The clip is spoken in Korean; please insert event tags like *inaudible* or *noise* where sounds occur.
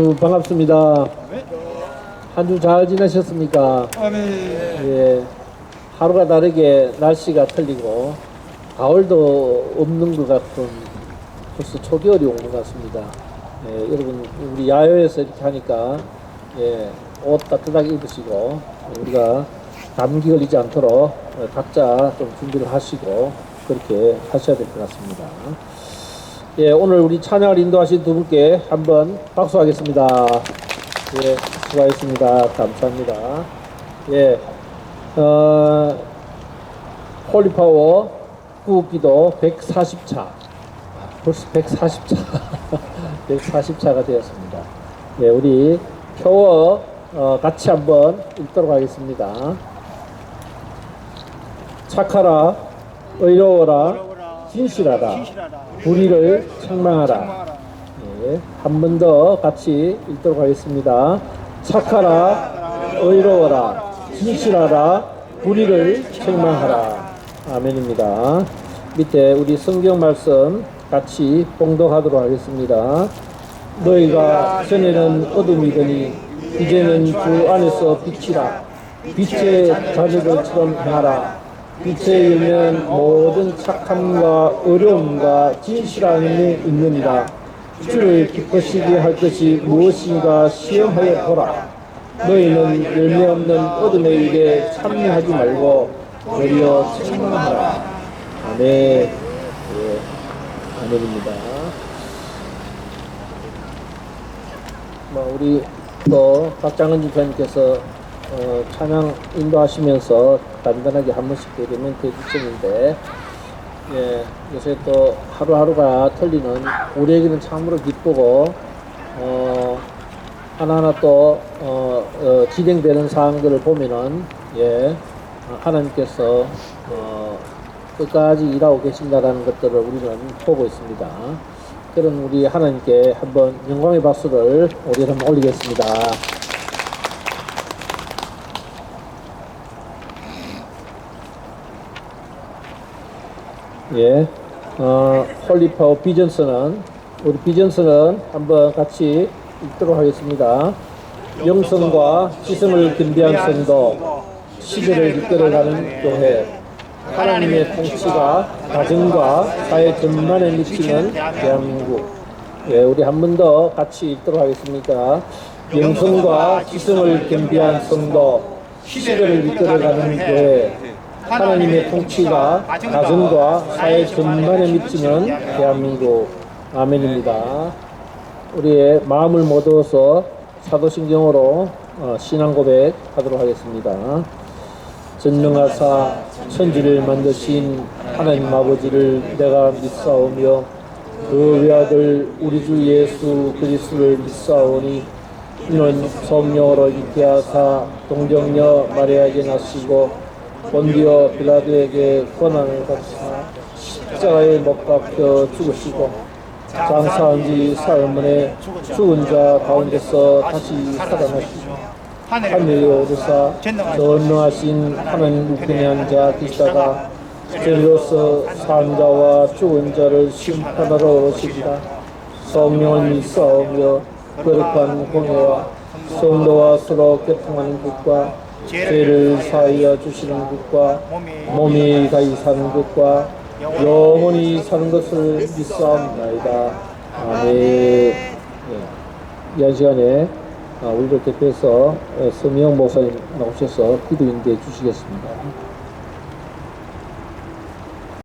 어, 반갑습니다. 한 주 잘 지내셨습니까? 아멘. 예, 하루가 다르게 날씨가 틀리고 가을도 없는 것 같은 벌써 초겨울이 온 것 같습니다. 예, 여러분 우리 야외에서 이렇게 하니까 예, 옷 따뜻하게 입으시고 우리가 감기 걸리지 않도록 어, 각자 좀 준비를 하시고 그렇게 하셔야 될 것 같습니다. 예, 오늘 우리 찬양을 인도하신 두 분께 한번 박수하겠습니다. 예, 수고하셨습니다. 감사합니다. 예, 어, 홀리파워 구기도 140차. 벌써 140차. 140차가 *laughs* 되었습니다. 예, 우리 표어 어, 같이 한번 읽도록 하겠습니다. 착하라, 의로워라, 진실하라, 불의를 책망하라. 예, 한번 더 같이 읽도록 하겠습니다. 착하라, 의로워라, 진실하라, 불의를 책망하라. 아멘입니다. 밑에 우리 성경 말씀 같이 봉독하도록 하겠습니다. 너희가 전에는 어둠이더니 이제는 주 안에서 빛이라. 빛의 자녀들처럼 행하라. 빛에 이르면 모든 착함과 어려움과 진실함이 있느니라. 주를 기쁘시게 할 것이 무엇인가 시험하여 보라. 너희는 열매 없는 어둠의 일에 참여하지 말고 오히려 책망하라. 아멘. 예, 아멘입니다. 뭐 우리 또 박장은 집사님께서 어, 찬양 인도하시면서 단단하게 한 번씩 그 멘트 해주셨는데 예, 요새 또 하루하루가 틀리는 우리에게는 참으로 기쁘고 어, 하나하나 또 어, 어, 진행되는 사항들을 보면은 예, 어, 하나님께서 어, 끝까지 일하고 계신다라는 것들을 우리는 보고 있습니다. 그런 우리 하나님께 한번 영광의 박수를 우리 한번 올리겠습니다. 예, 어, 홀리파워 비전스는 우리 비전스는 한번 같이 읽도록 하겠습니다. 영성과 지성을 겸비한 성도, 시대를 이끌어가는 교회, 하나님의 통치가 가정과 사회 전반에 미치는 대한민국. 예, 우리 한 번 더 같이 읽도록 하겠습니다. 영성과 지성을 겸비한 성도, 시대를 이끌어가는 교회, 하나님의 통치가 가정과 사회 전반에 미치는 대한민국. 아멘입니다. 우리의 마음을 모두어서 사도신경으로 어, 신앙 고백 하도록 하겠습니다. 전능하사 천지를 만드신 하나님 아버지를 내가 믿사오며 그 외아들 우리 주 예수 그리스도를 믿사오니 이는 성령으로 있게 하사 동정녀 마리아에게 나시고 본디오 빌라도에게 권한을 받으사 십자가에 못 박혀 죽으시고 장사한 지 사흘 만에 죽은 자 가운데서 다시 살아나시고 하늘에 오르사 전능하신 하나님 우편한 자 되시다가 저리로서 산 자와 죽은 자를 심판하러 오시리라. 성령을 믿사오며 거룩한 공예와 성도와 서로 교통하는 것과 죄를 사하여 주시는 것과 몸이 가히 사는 것과 영원히 사는 것을 믿사옵나이다. 아멘. 예. 이한 시간에 아, 우리를 대표해서 어, 서미영 목사님 나오셔서 기도 인도해 주시겠습니다.